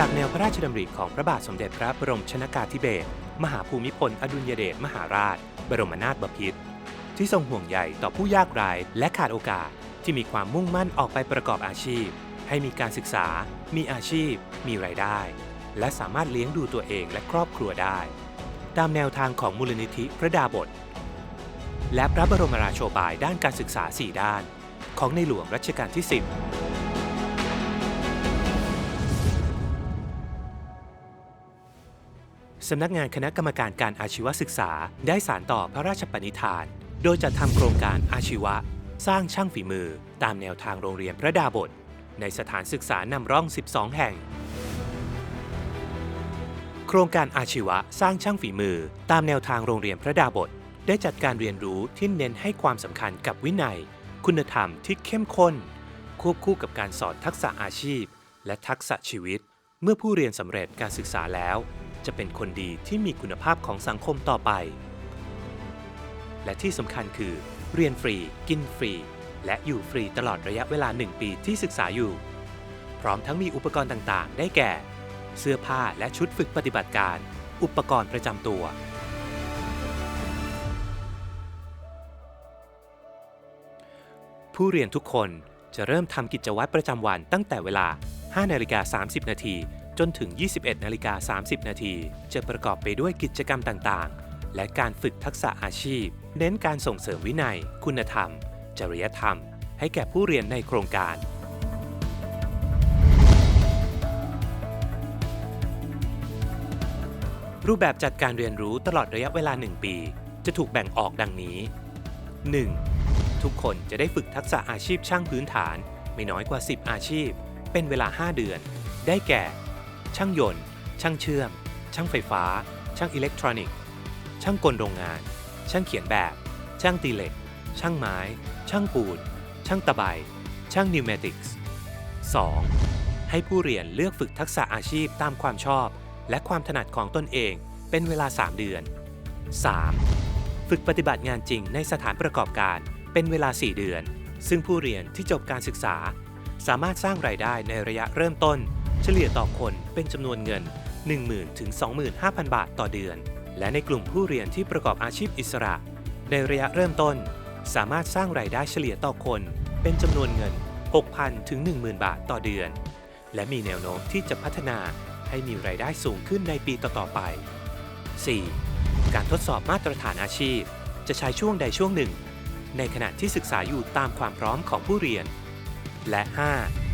จากแนวพระราชดำริของพระบาทสมเด็จพระบรมชนากาธิเบศรมหาภูมิพลอดุลยเดชมหาราช บรมนาถบพิตรที่ทรงห่วงใยต่อผู้ยากไร้และขาดโอกาสที่มีความมุ่งมั่นออกไปประกอบอาชีพ ให้มีการศึกษา มีอาชีพ มีรายได้ และสามารถเลี้ยงดูตัวเองและครอบครัวได้ ตามแนวทางของมูลนิธิพระดาบท และพระบรมราโชบายด้านการศึกษา 4 ด้าน ของในหลวงรัชกาลที่ 10 สำนักงานคณะกรรมการการอาชีวศึกษา ได้สารต่อพระราชปณิธาน โดยจัดทำโครงการอาชีวะ สร้างช่างฝีมือ ตามแนวทางโรงเรียนพระดาบท ในสถานศึกษานำร่อง 12 แห่ง โครงการอาชีวะสร้างช่างฝีมือ ตามแนวทางโรงเรียนพระดาบท ได้จัดการเรียนรู้ที่เน้นให้ความสำคัญกับวินัย คุณธรรมที่เข้มข้น ควบคู่กับการสอนทักษะอาชีพ และทักษะชีวิต เมื่อผู้เรียนสำเร็จการศึกษาแล้ว จะเป็นคนดีที่มีคุณภาพของสังคมต่อไป และที่สำคัญคือ เรียนฟรี กินฟรี และอยู่ฟรีตลอดระยะเวลา 1 ปีที่ศึกษาอยู่ พร้อมทั้งมีอุปกรณ์ต่างๆ ได้แก่ เสื้อผ้าและชุดฝึกปฏิบัติการ อุปกรณ์ประจำตัวผู้เรียนทุกคนจะเริ่มทำกิจวัตรประจำวันตั้งแต่เวลา 5 นาฬิกา 30 นาที จนถึง 21นาฬิกา30 นาที จะประกอบไปด้วยกิจกรรมต่างๆ และการฝึกทักษะอาชีพ เน้นการส่งเสริมวินัย คุณธรรม จริยธรรม ให้แก่ผู้เรียนในโครงการ รูปแบบจัดการเรียนรู้ตลอดระยะเวลา 1 ปี จะถูกแบ่งออกดังนี้ 1. ทุกคนจะได้ฝึกทักษะอาชีพช่างพื้นฐาน ไม่น้อยกว่า 10 อาชีพ เป็นเวลา 5 เดือน ได้แก่ ช่างยนต์ ช่างเชื่อม ช่างไฟฟ้า ช่างอิเล็กทรอนิกส์ ช่างกลโรงงาน ช่างเขียนแบบ ช่างตีเหล็ก ช่างไม้ ช่างปูน ช่างตะไบ ช่างนิวเมติกส์ 2. ให้ผู้เรียนเลือกฝึกทักษะอาชีพตามความชอบ และความถนัดของตนเองเป็นเวลา 3 เดือน 3. ฝึกปฏิบัติงานจริงในสถานประกอบการเป็นเวลา 4 เดือน ซึ่งผู้เรียนที่จบการศึกษา สามารถสร้างรายได้ในระยะเริ่มต้น เฉลี่ยต่อคนเป็นจำนวนเงิน 10,000ถึง25,000 บาทต่อเดือน และในกลุ่มผู้เรียนที่ประกอบอาชีพอิสระ ในระยะเริ่มต้น สามารถสร้างรายได้เฉลี่ยต่อคน เป็นจำนวนเงิน 6,000ถึง10,000 บาทต่อเดือน และมีแนวโน้มที่จะพัฒนาให้มีรายได้สูงขึ้นในปีต่อๆไป 4. การทดสอบมาตรฐานอาชีพ จะใช้ช่วงใดช่วงหนึ่ง ในขณะที่ศึกษาอยู่ตามความพร้อมของผู้เรียน และ 5.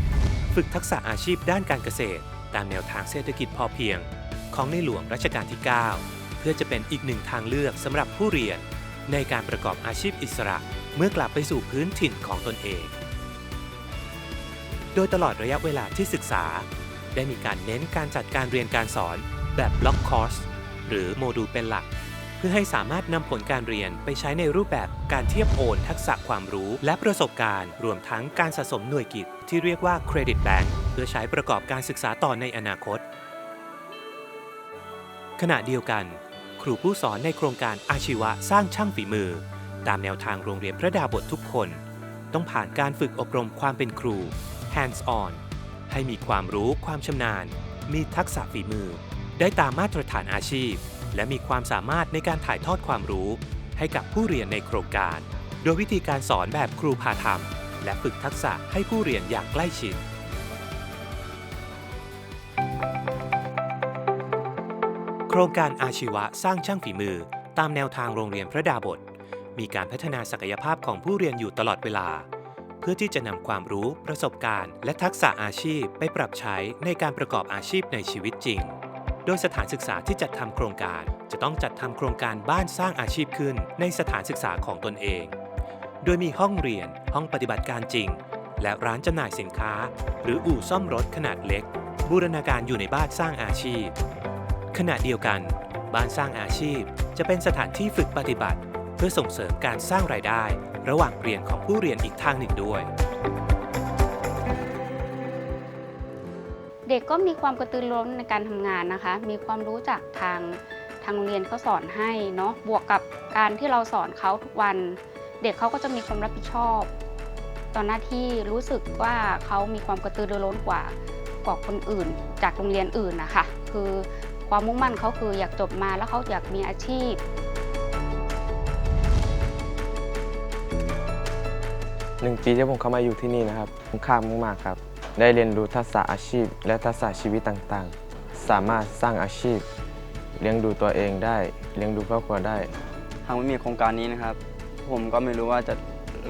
ฝึกทักษะอาชีพด้านการเกษตร ตามแนวทางเศรษฐกิจพอเพียง ของในหลวงรัชกาลที่ 9 เพื่อจะเป็นอีกหนึ่งทางเลือกสำหรับผู้เรียน ในการประกอบอาชีพอิสระเมื่อกลับไปสู่พื้นถิ่นของตนเอง โดยตลอดระยะเวลาที่ศึกษา ได้มีการเน้นการจัดการเรียนการสอนแบบบล็อกคอร์สหรือโมดูลเป็นหลัก พื่อให้สามารถนำผลการเรียนไปใช้ในรูปแบบการเทียบโอนทักษะความรู้ และประสบการณ์ รวมทั้งการสะสมหน่วยกิจ ที่เรียกว่าเครดิตแบง k เพื่อใช้ประกอบการศึกษาต่อในอนาคต ขณะเดียวกัน ครูผู้สอนในโครงการอาชีวะสร้างช่างฝีมือ ตามแนวทางโรงเรียนพระดาบททุกคน ต้องผ่านการฝึกอบรมความเป็นครู hands on ให้มีความรู้ความชำนาญ มีทักษะฝีมือ ได้ตามมาตรฐานอาชีพ และมีความสามารถในการถ่ายทอดความรู้ ให้กับผู้เรียนในโครงการ โดยวิธีการสอนแบบครูพาทำและฝึกทักษะให้ผู้เรียนอย่างใกล้ชิดโครงการอาชีวะสร้างช่างฝีมือ ตามแนวทางโรงเรียนพระดาบท มีการพัฒนาศักยภาพของผู้เรียนอยู่ตลอดเวลา เพื่อที่จะนำความรู้ประสบการณ์ และทักษะอาชีพไปปรับใช้ในการประกอบอาชีพในชีวิตจริง โดยสถานศึกษาที่จัดทำโครงการ จะต้องจัดทำโครงการบ้านสร้างอาชีพขึ้นในสถานศึกษาของตนเอง โดยมีห้องเรียน ห้องปฏิบัติการจริง และร้านจำหน่ายสินค้า หรืออู่ซ่อมรถขนาดเล็ก บูรณาการอยู่ในบ้านสร้างอาชีพ ขณะเดียวกัน บ้านสร้างอาชีพ จะเป็นสถานที่ฝึกปฏิบัติ เพื่อส่งเสริมการสร้างรายได้ ระหว่างเรียนของผู้เรียนอีกทางหนึ่งด้วย เด็กก็มีความกระตือร้นในการทำงานนะคะ มีความรู้จากทางทางโรงเรียนเขาสอนให้เนาะบวกกับการที่เราสอนเขาทุกวัน เด็กเขาก็จะมีความรับผิดชอบ ตอนหน้าที่รู้สึกว่าเขามีความกระตือรือร้นกว่ากว่าคนอื่น จากโรงเรียนอื่นนะคะคือความมุ่งมั่นเขาคืออยากจบมาแล้วเขาอยากมีอาชีพ หนึ่งปีที่ผมเข้ามาอยู่ที่นี่นะครับคุ้มค่ามากๆครับ ได้เรียนรู้ทักษะอาชีพ และทักษะชีวิตต่างๆ สามารถสร้างอาชีพ เลี้ยงดูตัวเองได้ เลี้ยงดูครอบครัวได้ หากไม่มีโครงการนี้นะครับ ผมก็ไม่รู้ว่าจะ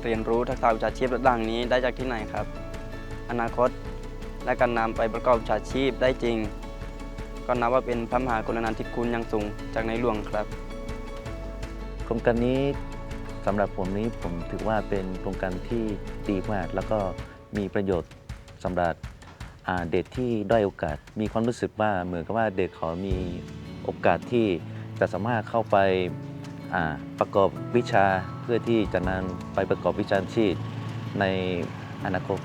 เรียนรู้ทักษะวิชาชีพต่างๆนี้ได้จากที่ไหนครับ อนาคตและการนำไปประกอบวิชาชีพได้จริง ก็นับว่าเป็นพระมหากรุณาธิคุณอย่างสูงจากในหลวงครับ โครงการนี้สำหรับผมนี้ผมถือว่าเป็นโครงการที่ดีมาก แล้วก็มีประโยชน์ สำหรับเด็กที่ด้อยโอกาสมีความรู้สึกว่าเหมือนกับว่าเด็กเขามีโอกาสที่จะสามารถเข้าไปาประกอบวิชาเพื่อที่จะนำไปประกอบวิชาชีพในอนาคต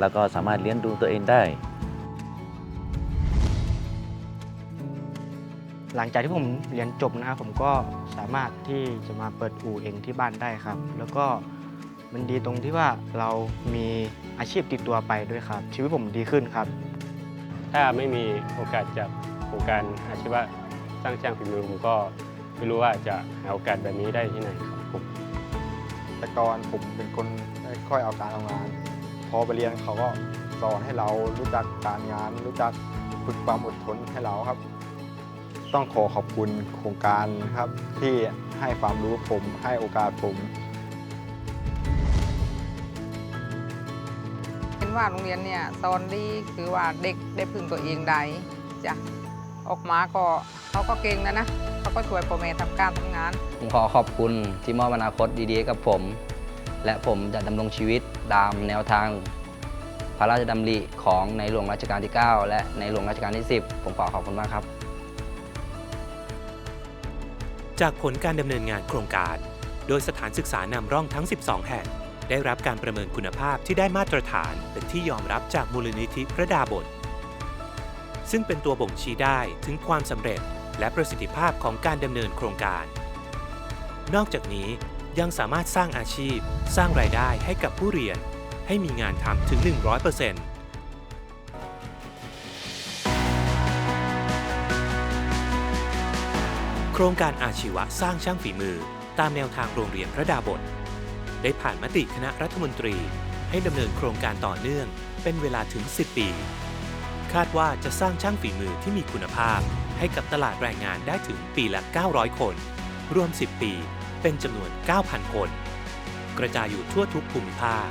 แล้วก็สามารถเลี้ยงดูตัวเองได้ หลังจากที่ผมเรียนจบนะครับผมก็สามารถที่จะมาเปิดอู่เองที่บ้านได้ครับ แล้วก็ มันดีตรงที่ว่าเรามีอาชีพติดตัวไปด้วยครับ ชีวิตผมดีขึ้นครับ ถ้าไม่มีโอกาสจากโครงการอาชีวะสร้างช่างฝีมือผมก็ไม่รู้ว่าจะหาโอกาสแบบนี้ได้ที่ไหนครับผมแต่ก่อนผมเป็นคนไม่ค่อยเอาการทำงาน พอไปเรียนเขาก็สอนให้เรารู้จักการงาน รู้จักฝึกความอดทนให้เราครับ ต้องขอขอบคุณโครงการครับที่ให้ความรู้ผมให้โอกาสผม นว่าโรงเรียนเนี่ยสอนดีคือว่าเด็กได้พึ่งตัวเองได้จ้ะออกมาก็เขาก็เก่งนะนะเขาก็ช่วยพ่อแม่ทำการทำงาน ผมขอขอบคุณที่มอบอนาคตดีๆให้กับผม และผมจะดำรงชีวิตตามแนวทาง พระราชดำริของในหลวงรัชกาลที่ 9 และในหลวงรัชกาลที่ 10 ผมขอขอบคุณมากครับ จากผลการดำเนินงานโครงการ โดยสถานศึกษานำร่องทั้ง 12 แห่ง ได้รับการประเมินคุณภาพที่ได้มาตรฐานเป็นที่ยอมรับจากมูลนิธิพระดาบท ซึ่งเป็นตัวบ่งชี้ได้ถึงความสำเร็จและประสิทธิภาพของการดำเนินโครงการ นอกจากนี้ยังสามารถสร้างอาชีพ สร้างรายได้ให้กับผู้เรียน ให้มีงานทำถึง 100%โครงการอาชีวะสร้างช่างฝีมือ ตามแนวทางโรงเรียนพระดาบท ได้ผ่านมติคณะรัฐมนตรี ให้ดำเนินโครงการต่อเนื่อง เป็นเวลาถึง 10 ปี คาดว่าจะสร้างช่างฝีมือที่มีคุณภาพ ให้กับตลาดแรงงานได้ถึงปีละ 900 คน รวม 10 ปี เป็นจำนวน 9,000 คน กระจายอยู่ทั่วทุกภูมิภาค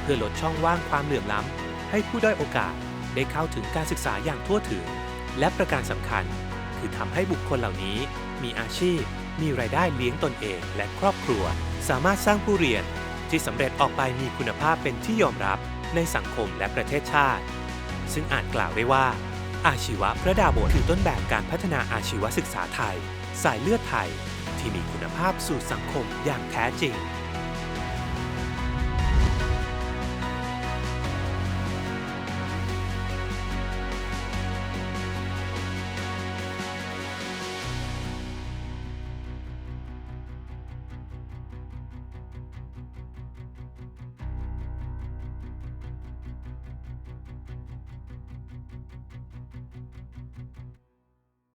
เพื่อลดช่องว่างความเหลื่อมล้ำ ให้ผู้ด้อยโอกาสได้เข้าถึงการศึกษาอย่างทั่วถึง และประการสำคัญ คือทำให้บุคคลเหล่านี้มีอาชีพ มีรายได้เลี้ยงตนเองและครอบครัว สามารถสร้างผู้เรียนที่สำเร็จออกไปมีคุณภาพเป็นที่ยอมรับในสังคมและประเทศชาติ ซึ่งอาจกล่าวได้ว่า อาชีวะพระดาบทคือต้นแบบการพัฒนาอาชีวศึกษาไทย สายเลือดไทย ที่มีคุณภาพสู่สังคมอย่างแท้จริง